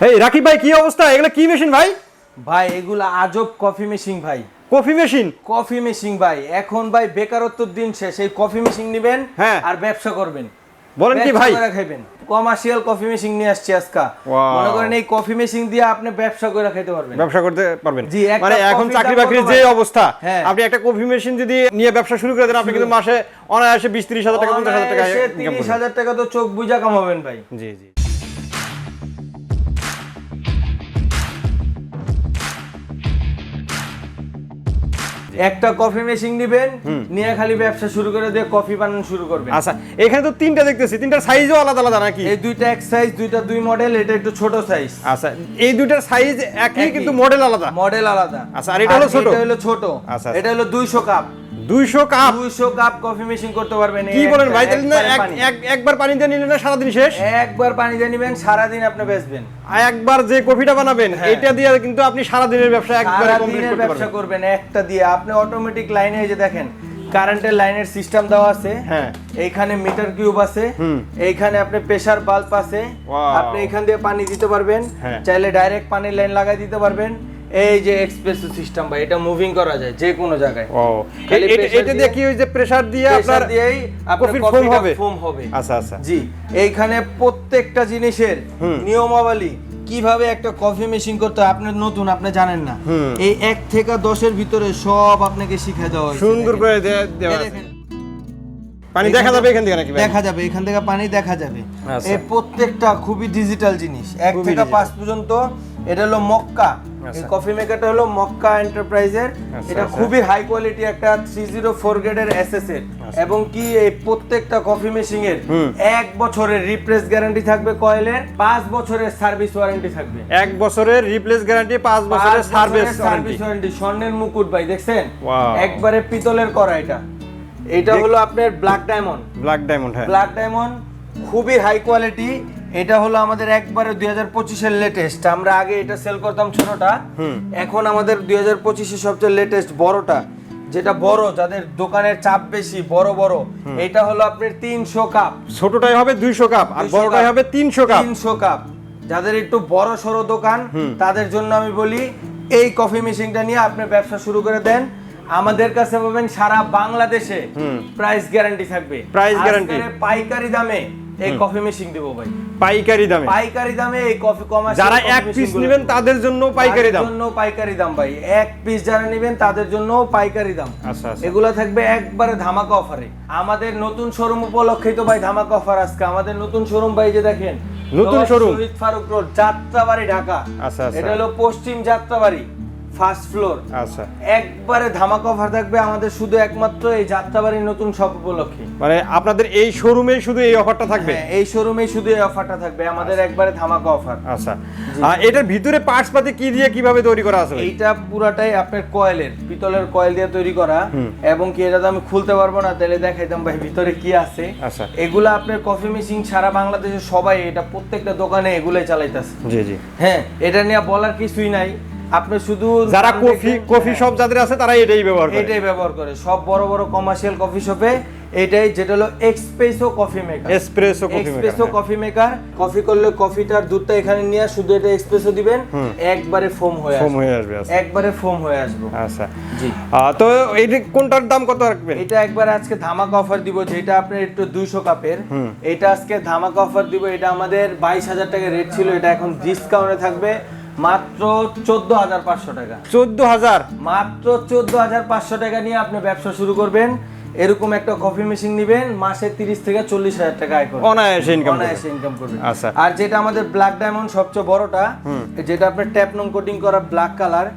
এই রাকিব ভাই কি অবস্থা? এগুলো কি মেশিন ভাই? ভাই এগুলা আজব কফি মেশিন ভাই। কফি মেশিন কফি মেশিন ভাই। এখন ভাই বেকারত্বর দিন শেষ। এই কফি মেশিন নেবেন হ্যাঁ। আর ব্যবসা করবেন। বলেন কি ভাই? খাইবেন। কমার্শিয়াল কফি মেশিন নিয়ে আসছি আজকা। মনে করেন এই কফি মেশিন দিয়ে আপনি ব্যবসা করে খেতে পারবেন। ব্যবসা করতে পারবেন। জি, মানে এখন চাকরি বাকরির যে অবস্থা হ্যাঁ। আপনি একটা কফি মেশিন যদি নিয়ে ব্যবসা শুরু করে দেন আপনি কিন্তু মাসে অনায়াসে বিশ ত্রিশ হাজার টাকা পঞ্চাশ হাজার টাকা তিরিশ হাজার টাকা তো চোখ বুঝা কামাবেন ভাই। জি জি। একটা কফি মেশিন নিবেন নিয়ে খালি ব্যবসা শুরু করে দিয়ে কফি বানানো শুরু করবেন। আচ্ছা এখানে তো তিনটা দেখতেছি তিনটার সাইজও আলাদা আলাদা নাকি? এই দুইটা এক সাইজ দুইটা দুই মডেল এটা একটু ছোট সাইজ আচ্ছা এই দুইটার সাইজ একই। কিন্তু মডেল আলাদা? মডেল আলাদা। আচ্ছা, আর এটা হলো ছোট? এটা হলো ছোট। আচ্ছা, আচ্ছা। এটা হলো 200 কাপ দুইশো কাপ। 200 কাপ কফি মেশিন করতে পারবেন। কি বলেন ভাই তাহলে না একবারে এক- পানি। দিয়ে নিলে না সারাদিন শেষ? একবার পানি দিয়ে নিবেন সারা দিন আপনি বেচবেন। আর একবার যে কফিটা বানাবেন হ্যাঁ। এটা দিয়ে কিন্তু আপনি সারাদিনের ব্যবসা একবারে সারা কমপ্লিট ব্যবসা করবেন একটা দিয়ে। আপনি অটোমেটিক লাইনে এই যে দেখেন কারেন্টের লাইনের সিস্টেম দেওয়া আছে। হ্যাঁ। এইখানে মিটার কিউব আছে। এইখানে আপনি প্রেসার বাল্ব আছে। আপনি এখান দিয়ে পানি দিতে পারবেন। হ্যাঁ। চাইলে ডাইরেক্ট পানির লাইন লাগাই দিতে পারবেন। এই যে এক্সপ্রেসো সিস্টেম ভাই এটা মুভিং করা যায় যে কোনো জায়গায়। ও এটা দিয়ে। কি ওই যে প্রেসার দিয়ে আপনার দিয়েই আপনার কফিটা হবে? foam হবে। আচ্ছা আচ্ছা। জি এইখানে প্রত্যেকটা জিনিসের নিয়মাবলী কীভাবে একটা কফি মেশিন করতে হয় আপনি নতুন আপনি জানেন না। এই এক থেকে দশের ভিতরে সব আপনাকে শিখে দেওয়া হয়েছে। সুন্দর করে দেওয়া। পানি দেখা যাবে এখান থেকে নাকি দেখা যাবে এখান থেকে পানি দেখা যাবে। আচ্ছা। এই প্রত্যেকটা খুবই ডিজিটাল জিনিস। এক থেকে। পাঁচ পর্যন্ত এটা হলো মক্কা। এই আচ্ছা। কফি মেকারটা হলো মক্কা এন্টারপ্রাইজের আচ্ছা, এটা আচ্ছা। খুবই হাই কোয়ালিটি একটা থ্রি জিরো ফোর গ্রেডের এসএস এর। এবং কি এই প্রত্যেকটা কফি মেশিন এর এক বছরের রিপ্লেস গ্যারান্টি থাকবে কয়েলের পাঁচ বছরের সার্ভিস ওয়ারেন্টি থাকবে। এক বছরের রিপ্লেস গ্যারান্টি পাঁচ বছরের সার্ভিস সার্ভিস ওয়ারেন্টি স্বর্ণের মুকুট ভাই দেখছেন? একবারে পিতলের করা এটা। এটা হলো আপনার ব্ল্যাক ডায়মন্ড ব্ল্যাক ডায়মন্ড হ্যাঁ। ব্ল্যাক ডায়মন্ড খুবই হাই কোয়ালিটি এটা হলো আমাদের একবারে দুই হাজার পঁচিশের লেটেস্ট আমরা আগে এটা সেল করতাম ছোটটা। এখন আমাদের দুই হাজার পঁচিশের সবচেয়ে লেটেস্ট বড়টা। যেটা বড় যাদের দোকানের চাপ বেশি বড় বড়। এটা হলো আপনার তিনশো কাপ ছোটটাই হবে দুইশো কাপ আর বড়টাই হবে তিনশো কাপ তিনশো কাপ যাদের একটু বড় সড়ো দোকান তাদের জন্য আমি বলি এই কফি মেশিনটা নিয়ে আপনি ব্যবসা শুরু করে দেন। আমাদের কাছে পাবেন সারা বাংলাদেশে প্রাইস গ্যারান্টি থাকবে। প্রাইস গ্যারান্টি পাইকারি দামে এই কফি মেশিন দেবো ভাই। পাইকারি দামে। পাইকারি দামে এই কফি কমার্স যারা এক পিস নেবেন তাদের জন্য পাইকারি দাম। জন্য পাইকারি দাম ভাই। এক পিস যারা নেবেন তাদের জন্য পাইকারি দাম। আচ্ছা আচ্ছা। এগুলা থাকবে একবারে ধামাকা অফারে আমাদের নতুন শোরুম উপলক্ষে তো ভাই ধামাকা অফার আজকে। আমাদের নতুন শোরুম ভাই যে দেখেন। নতুন শোরুম? শহীদ ফারুক রোড যাত্রাবাড়ি ঢাকা। আচ্ছা। এটা হলো পশ্চিম যাত্রাবাড়ি। First floor. আচ্ছা। একবারে ধামাকা অফার থাকবে আমাদের শুধু একমাত্র এই যাত্রাবাড়ির নতুন শপ উপলক্ষে। মানে আপনাদের এই শোরুমে শুধু এই অফারটা থাকবে? হ্যাঁ, এই শোরুমে শুধু এই অফারটা থাকবে আমাদের একবারে ধামাকা অফার আচ্ছা। এটার ভিতরে পার্টস পাতি কি দিয়ে কীভাবে তৈরি করা আছে? এইটা পুরাটাই আপনার কয়েলের পিতলের কয়েল দিয়ে তৈরি করা। এবং কি এটা তো আমি খুলতে পারব না তাহলে দেখাইতাম ভাই ভিতরে কি আছে। আচ্ছা। এগুলা আপনার কফি মেশিন সারা বাংলাদেশে সবাই এটা প্রত্যেকটা দোকানে এগুলাই চালাইতেছে। জি জি। হ্যাঁ এটা নিয়ে বলার কিছুই নাই। আপনি শুধু যারা কফি কফি শপ যাদের আছে তারা এটাই ব্যবহার করে। এটাই ব্যবহার করে। সব বড় বড় কমার্শিয়াল কফি শপে এটাই যেটা হলো expresso coffee maker espresso coffee maker expresso coffee maker coffee করলে কফিটার দুধটা এখানে নিয়ে শুধু এটা এক্সপ্রেসো দিবেন একবারে ফোম হয়ে আসবে। ফোম হয়ে আসবে আচ্ছা। একবারে ফোম হয়ে আসবে। আচ্ছা। জি। তো এই কোনটার দাম কত রাখবেন? এটা একবার আজকে ধামাকা অফার দিব যেটা আপনার একটু দুইশো কাপের এটা আজকে ধামাকা অফার দিব এটা আমাদের বাইশ হাজার টাকা রেট ছিল এটা এখন ডিসকাউন্টে থাকবে। মাত্র চোদ্দ হাজার পাঁচশো টাকা। চোদ্দ হাজার? মাত্র চোদ্দ হাজার পাঁচশো টাকা নিয়ে আপনি ব্যবসা শুরু করবেন। এরকম একটা কফি মেশিন নেবেন মাসে তিরিশ থেকে চল্লিশ হাজার টাকা আয় করবেন। অনায়াসে ইনকাম অনায়াসে ইনকাম করবেন। আচ্ছা। আর যেটা আমাদের ব্ল্যাক ডায়মন্ড সবচেয়ে বড়টা যেটা আপনার ট্যাপ নং কোটিং করা ব্ল্যাক কালার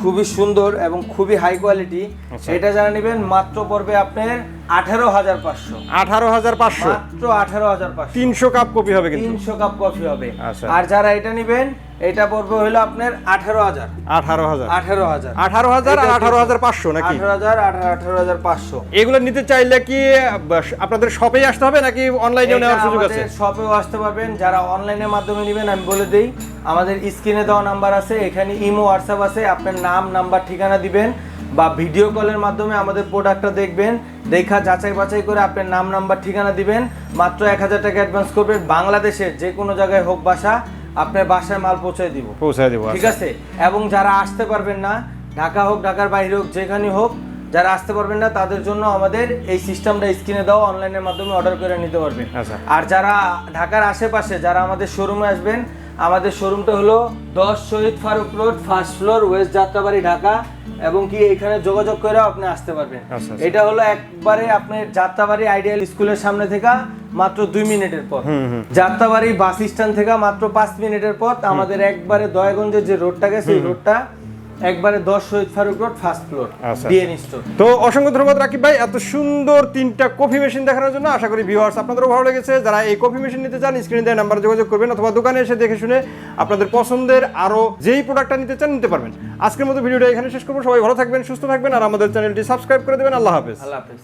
খুবই সুন্দর এবং খুবই হাই কোয়ালিটি আচ্ছা। এটা যারা নেবেন মাত্র পড়বে আপনার আঠারো হাজার পাঁচশো। আঠারো হাজার পাঁচশো? মাত্র আঠারো হাজার পাঁচশো। তিনশো কাপ কপি হবে তিনশো কাপ কফি হবে। আচ্ছা। আর যারা এটা নেবেন এটা পড়বে হলো আপনার আঠারো হাজার। আঠারো হাজার। আঠারো হাজার। আঠারো হাজার আর আঠারো হাজার পাঁচশো নাকি? আঠারো হাজার আঠারো হাজার পাঁচশো। এগুলো নিতে চাইলে কি আপনাদের শপেই আসতে হবে নাকি অনলাইনেও নেওয়ার সুযোগ আছে? শপেও আসতে পারবেন। যারা অনলাইনের মাধ্যমে নেবেন আমি বলে দেই আমাদের স্ক্রিনে দেওয়া নাম্বার আছে এখানে ইমো হোয়াটসঅ্যাপ আছে আপনার নাম নাম্বার ঠিকানা দিবেন বা ভিডিও কলের মাধ্যমে আমাদের প্রোডাক্টটা দেখবেন। দেখা যাচাই বাছাই করে আপনার নাম নাম্বার ঠিকানা দিবেন। মাত্র এক হাজার টাকা অ্যাডভান্স করবেন। বাংলাদেশের যে কোনো জায়গায় হোক বাসা আপনার বাসায় মাল পৌঁছে দিব। পৌঁছায় দিব ঠিক আছে? এবং যারা আসতে পারবেন না ঢাকা হোক ঢাকার বাইরে হোক যেখানে হোক যারা আসতে পারবেন না তাদের জন্য আমাদের এই সিস্টেমটা স্ক্রিনে দাও অনলাইনের মাধ্যমে অর্ডার করে নিতে পারবেন। আচ্ছা। আর যারা ঢাকার আশেপাশে যারা আমাদের শোরুমে আসবেন আমাদের শোরুমটা হলো দশ Shahid Faruk road first floor west Jatrabari Dhaka. এবং কি এখানে যোগাযোগ করে আপনি আসতে পারবেন। আচ্ছা, আচ্ছা। এটা হলো একবারে আপনার যাত্রাবাড়ি আইডিয়াল স্কুলের সামনে থেকে মাত্র দুই মিনিটের পথ। যাত্রাবাড়ি বাস স্ট্যান্ড থেকে মাত্র পাঁচ মিনিটের পর আমাদের একবারে দয়াগঞ্জের যে রোডটা গেছে সেই রোডটা একবারে দশ Shahid Faruk road first floor. DN store তো অসংখ্য ধন্যবাদ রাকিব ভাই এত সুন্দর তিনটা কফি মেশিন দেখানোর জন্য আশা করি ভিউয়ার্স আপনাদেরও ভালো লেগেছে। যারা এই কফি মেশিন নিতে চান স্ক্রিনে দেওয়া নাম্বার যোগাযোগ করবেন অথবা দোকানে এসে দেখে শুনে আপনাদের পছন্দের আরও যেই প্রোডাক্টটা নিতে চান নিতে পারবেন। আজকের মতো ভিডিওটা এখানে শেষ করব। সবাই ভালো থাকবেন সুস্থ থাকবেন আর আমাদের চ্যানেলটি সাবস্ক্রাইব করে দেবেন। আল্লাহ হাফেজ। আল্লাহ হাফেজ।